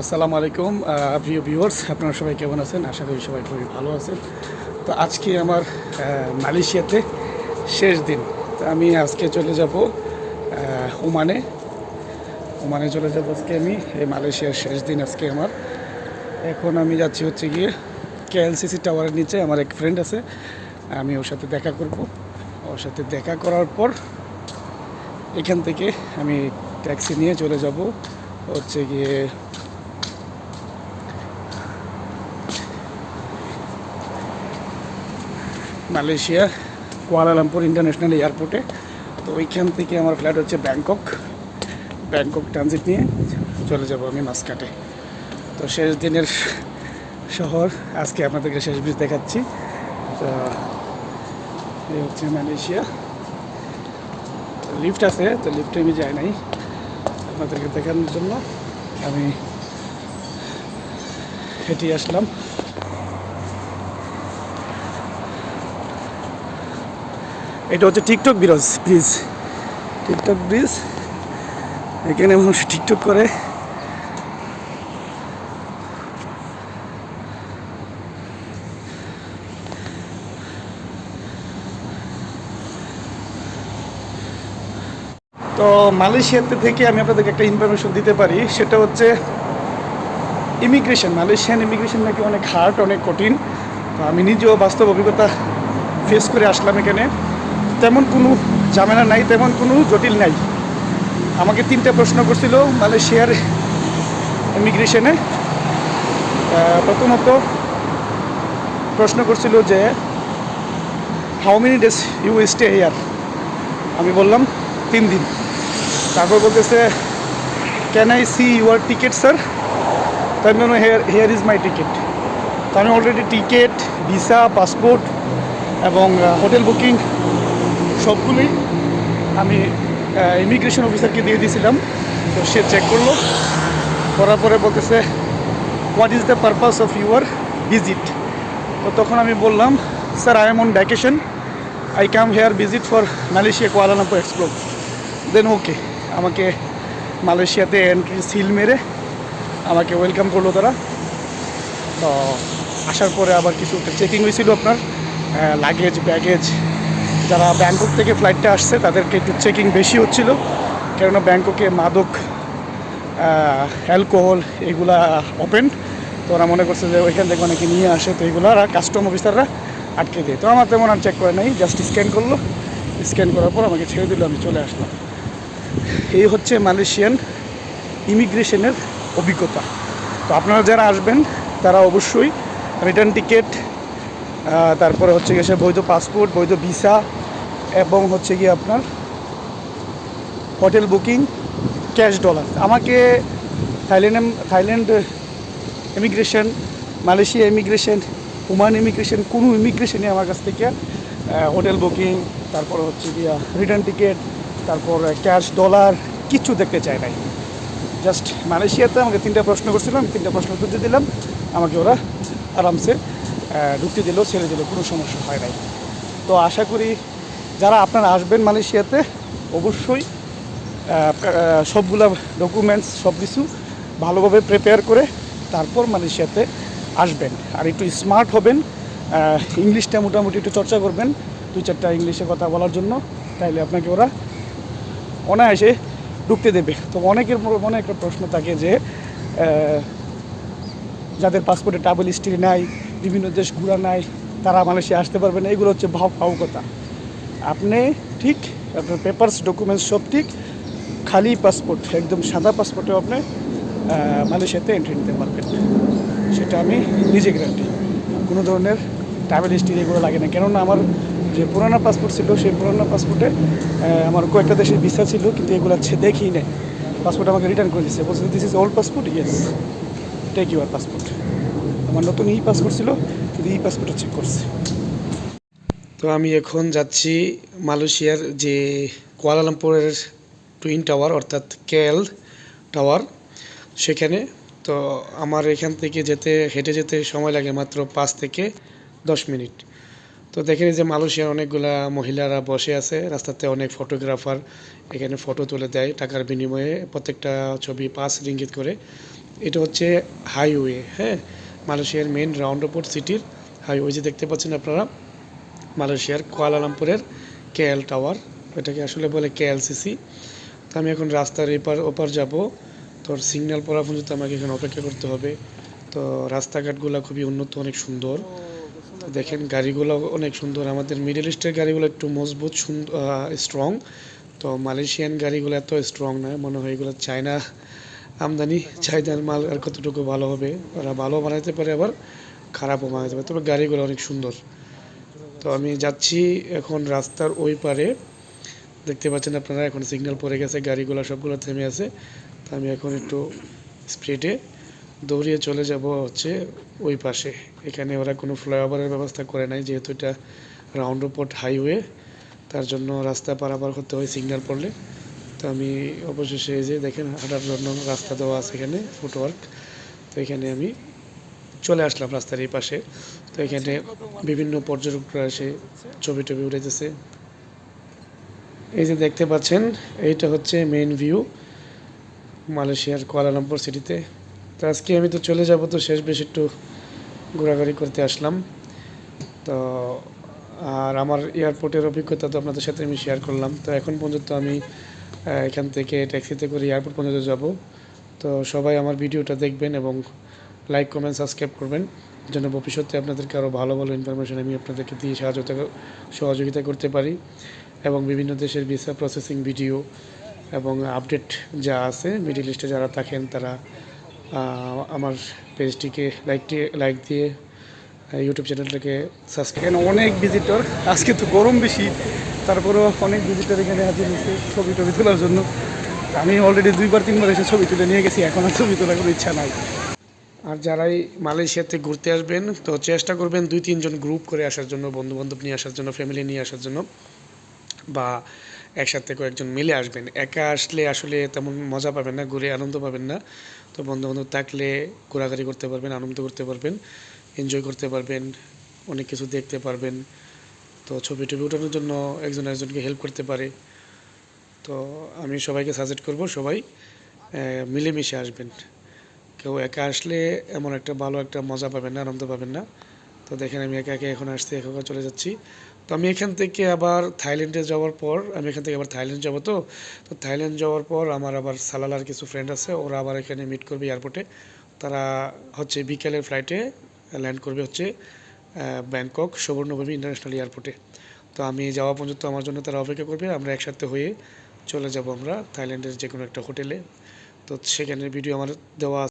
আসসালামু আলাইকুম প্রিয় ভিউয়ার্স আপনারা সবাই কেমন আছেন? আশা করি সবাই খুবই ভালো আছেন। তো আজকে আমার মালয়েশিয়াতে শেষ দিন। তো আমি আজকে চলে যাব ওমানে। ওমানে চলে যাব আজকে আমি, এই মালয়েশিয়ার শেষ দিন আজকে আমার। এখন আমি যাচ্ছি হচ্ছে গিয়ে কেএলসিসি টাওয়ারের নিচে, আমার এক ফ্রেন্ড আছে, আমি ওর সাথে দেখা করব। ওর সাথে দেখা করার পর এখান থেকে আমি ট্যাক্সি নিয়ে চলে যাব হচ্ছে গিয়ে মালয়েশিয়া কুয়ালালামপুর ইন্টারন্যাশনাল এয়ারপোর্টে। তো ওইখান থেকে আমার ফ্লাইট হচ্ছে ব্যাংকক। ব্যাংকক ট্রানজিট নিয়ে চলে যাব আমি মাসকাটে তো শেষ দিনের শহর, আজকে আপনাদেরকে শেষ বীজ দেখাচ্ছি। তো এই হচ্ছে মালয়েশিয়া। লিফট আছে, তো লিফটে আমি যাই নাই। আপনাদেরকে দেখানোর জন্য আমি হেঁটে আসলাম। এটা হচ্ছে TikTok bridge bridge. TikTok bridge. এখানে মানুষ টিকটক করে। তো মালয়েশিয়াতে থেকে আমি আপনাদেরকে একটা ইনফরমেশন দিতে পারি। সেটা হচ্ছে ইমিগ্রেশন মালয়েশিয়ান ইমিগ্রেশন নাকি অনেক হার্ড অনেক কঠিন। তো আমি নিজেও বাস্তব অভিজ্ঞতা ফেস করে আসলাম এখানে। তেমন কোনো ঝামেলা নাই, তেমন কোনো জটিল নাই। আমাকে তিনটা প্রশ্ন করছিল মালয়েশিয়ার ইমিগ্রেশনে প্রথমত প্রশ্ন করছিল যে how many days you stay here আমি বললাম, তিন দিন। তারপর বলতেছে can I see your ticket sir তাই আমি here here is my ticket তো আমি অলরেডি টিকিট ভিসা পাসপোর্ট এবং হোটেল বুকিং সবগুলোই আমি ইমিগ্রেশন অফিসারকে দিয়ে দিয়েছিলাম। তো সে চেক করল। করার পরে বলতেছে what is the purpose of your visit তো তখন আমি বললাম sir I am on vacation I come here visit for Malaysia Kuala Lumpur explore then okay আমাকে মালয়েশিয়াতে এন্ট্রি সিল মেরে আমাকে ওয়েলকাম করল তারা। তো আসার পরে আবার কিছু চেকিং হয়েছিল আপনার লাগেজ ব্যাগেজ যারা ব্যাংকক থেকে ফ্লাইটটা আসছে, তাদেরকে একটু চেকিং বেশি হচ্ছিল। কেননা ব্যাংককে মাদক অ্যালকোহল এগুলা ওপেন তো ওরা মনে করছে যে ওইখান থেকে অনেকে নিয়ে আসে, তো এগুলো আর কাস্টম অফিসাররা আটকে দেয়। তো আমার তেমন আর চেক করে নাই জাস্ট স্ক্যান করল। স্ক্যান করার পর আমাকে ছেড়ে দিল, আমি চলে আসলাম। এই হচ্ছে মালয়েশিয়ান ইমিগ্রেশনের অভিজ্ঞতা। তো আপনারা যারা আসবেন, তারা অবশ্যই রিটার্ন টিকিট তারপরে হচ্ছে গিয়ে সে বৈধ পাসপোর্ট, বৈধ ভিসা এবং হচ্ছে গিয়ে আপনার হোটেল বুকিং, ক্যাশ ডলার। আমাকে Thailand Thailand immigration, Malaysia immigration, Oman immigration, কোনো ইমিগ্রেশনই আমার কাছ থেকে হোটেল বুকিং, তারপর হচ্ছে গিয়া রিটার্ন টিকিট, তারপর ক্যাশ ডলার কিচ্ছু দেখতে চায় নাই। জাস্ট মালয়েশিয়াতে আমাকে তিনটা প্রশ্ন করছিলাম তিনটা প্রশ্ন উত্তর দিলাম। আমাকে ওরা আরামসে ঢুকতে দিল ছেড়ে দিল কোনো সমস্যা হয় নাই। তো আশা করি যারা আপনারা আসবেন মালয়েশিয়াতে, অবশ্যই সবগুলা ডকুমেন্টস সব কিছু ভালোভাবে প্রিপেয়ার করে তারপর মালয়েশিয়াতে আসবেন। আর একটু স্মার্ট হবেন ইংলিশটা মোটামুটি একটু চর্চা করবেন, দুই চারটা ইংলিশে কথা বলার জন্য, তাইলে আপনাকে ওরা অনায়াসে ঢুকতে দেবে। তো অনেকের মনে একটা প্রশ্ন থাকে যে যাদের পাসপোর্টে ট্রাভেল হিস্ট্রি নাই বিভিন্ন দেশ ঘোরা নাই, তারা মালয়েশিয়া আসতে পারবে না, এগুলো হচ্ছে ভাব ভাব কথা। আপনি ঠিক, আপনার পেপারস ডকুমেন্টস সব ঠিক, খালি পাসপোর্ট একদম সাদা পাসপোর্টেও আপনি মালয়েশিয়াতে এন্ট্রি নিতে পারবেন। সেটা আমি নিজে গ্যারান্টি কোনো ধরনের ট্রাভেল হিস্ট্রি এগুলো লাগে না। কেননা আমার যে পুরানো পাসপোর্ট ছিল, সেই পুরানো পাসপোর্টে আমার কয়েকটা দেশের ভিসা ছিল, কিন্তু এগুলো দেখি নাই পাসপোর্ট আমাকে রিটার্ন করে দিচ্ছে বলছে this is old passport yes take your passport আমার নতুন ই পাসপোর্ট ছিল, কিন্তু ই পাসপোর্টে চেক করছে। তো আমি এখন যাচ্ছি মালয়েশিয়ার যে কুয়ালালামপুরের টুইন টাওয়ার, অর্থাৎ কেএল টাওয়ার সেখানে। তো আমার এখান থেকে যেতে, হেঁটে যেতে সময় লাগে মাত্র পাঁচ থেকে দশ মিনিট। তো দেখেন যে মালয়েশিয়ার অনেকগুলা মহিলারা বসে আছে, রাস্তাতে অনেক ফটোগ্রাফার এখানে ফটো তুলে দেয় টাকার বিনিময়ে প্রত্যেকটা ছবি পাঁচ রিঙ্গিত করে। এটা হচ্ছে হাইওয়ে হ্যাঁ? মালয়েশিয়ার মেন রাউন্ড অপোর্ট সিটির হাইওয়ে যে দেখতে পাচ্ছেন আপনারা, মালয়েশিয়ার কুয়ালালামপুরের কেএল টাওয়ার এটাকে আসলে বলে কেএলসিসি তো আমি এখন রাস্তার এপার ওপার যাব। তোর সিগন্যাল পড়া পর্যন্ত আমাকে এখানে অপেক্ষা করতে হবে। তো রাস্তাঘাটগুলো খুবই উন্নত, অনেক সুন্দর। তো দেখেন গাড়িগুলো অনেক সুন্দর। আমাদের মিডল ইস্টের গাড়িগুলো একটু মজবুত স্ট্রং তো মালয়েশিয়ান গাড়িগুলো এত স্ট্রং নয় মনে হয় এগুলো চায়না আমদানি চাহিদার মাল আর কতটুকু ভালো হবে? ওরা ভালো বানাইতে পারে, আবার খারাপও বানাইতে পারে। তবে গাড়িগুলো অনেক সুন্দর। তো আমি যাচ্ছি এখন রাস্তার ওই পারে। দেখতে পাচ্ছেন আপনারা, এখন সিগন্যাল পড়ে গেছে, গাড়িগুলো সবগুলো থেমে আছে। তো আমি এখন একটু স্পিডে দৌড়িয়ে চলে যাব হচ্ছে ওই পাশে। এখানে ওরা কোনো ফ্লাইওভারের ব্যবস্থা করে নাই, যেহেতু এটা রাউন্ড অপোর্ট হাইওয়ে তার জন্য রাস্তা পারাপার করতে হয় সিগন্যাল পড়লে। তো আমি অবশেষে এই যে দেখেন, হাঁটার জন্য রাস্তা দেওয়া আছে এখানে ফুটওয়ার্ক তো এখানে আমি চলে আসলাম রাস্তার এই পাশে। তো এখানে বিভিন্ন পর্যটকরা এসে ছবি টবি উঠেতেছে এই যে দেখতে পাচ্ছেন, এইটা হচ্ছে মেইন ভিউ মালয়েশিয়ার কুয়ালালামপুর সিটিতে তো আজকে আমি তো চলে যাব, তো শেষ বেশ একটু ঘোরাঘুরি করতে আসলাম। তো, আর আমার এয়ারপোর্টের অভিজ্ঞতা তো আপনাদের সাথে আমি শেয়ার করলাম। তো এখন পর্যন্ত আমি এখান থেকে ট্যাক্সিতে করে এয়ারপোর্ট পর্যন্ত যাব। তো সবাই আমার ভিডিওটা দেখবেন এবং লাইক কমেন্ট সাবস্ক্রাইব করবেন। যেন ভবিষ্যতে আপনাদেরকে আরও ভালো ভালো ইনফরমেশান আমি আপনাদেরকে দিয়ে সাহায্য সহযোগিতা করতে পারি এবং বিভিন্ন দেশের ভিসা প্রসেসিং ভিডিও এবং আপডেট যা আছে মিডিল ইস্টে যারা থাকেন তারা আমার পেজটিকে লাইকটি লাইক দিয়ে ইউটিউব চ্যানেলটাকে সাবস্ক্রাইব অনেক ভিজিটর আজকে তো গরম বেশি। তারপরেও অনেক ভিজিটর এখানে হাজির হয়েছে ছবি টবি তোলার জন্য। আমি অলরেডি দুইবার, তিনবার এসে ছবি তুলে নিয়ে গেছি, এখন আর ছবি তোলার কোনো ইচ্ছা নাই। আর যারাই মালয়েশিয়াতে ঘুরতে আসবেন, তো চেষ্টা করবেন দুই, তিনজন গ্রুপ করে আসার জন্য বন্ধু বান্ধব নিয়ে আসার জন্য ফ্যামিলি নিয়ে আসার জন্য, বা একসাথে কয়েকজন মিলে আসবেন। একা আসলে আসলে তেমন মজা পাবেন না, ঘুরে আনন্দ পাবেন না। তো বন্ধু বান্ধব থাকলে ঘোরাঘুরি করতে পারবেন, আনন্দ করতে পারবেন এনজয় করতে পারবেন, অনেক কিছু দেখতে পারবেন। তো ছবি টবি ওঠানোর জন্য একজন একজনকে হেল্প করতে পারে। তো আমি সবাইকে সাজেস্ট করব সবাই মিলেমিশে আসবেন। কেউ একা আসলে এমন একটা ভালো একটা মজা পাবেন না, আনন্দ পাবেন না। তো দেখেন আমি একা একা এখন আসতে, একা চলে যাচ্ছি। তো আমি এখান থেকে আবার থাইল্যান্ডে যাওয়ার পর, আমি এখান থেকে আবার থাইল্যান্ড যাব তো। তো থাইল্যান্ড যাওয়ার পর আমার আবার সালালার কিছু ফ্রেন্ড আছে, ওরা আবার এখানে মিট করবে এয়ারপোর্টে তারা হচ্ছে বিকেলের ফ্লাইটে ল্যান্ড করবে হচ্ছে ব্যাংকক সুবর্ণভূমি ইন্টারন্যাশনাল এয়ারপোর্টে তো আমি যাওয়া পর্যন্ত আমার জন্য তারা অপেক্ষা করবে, আমরা একসাথে হয়ে চলে যাব আমরা থাইল্যান্ডের যে কোনো একটা হোটেলে তো সেখানে ভিডিও আমার দেওয়া।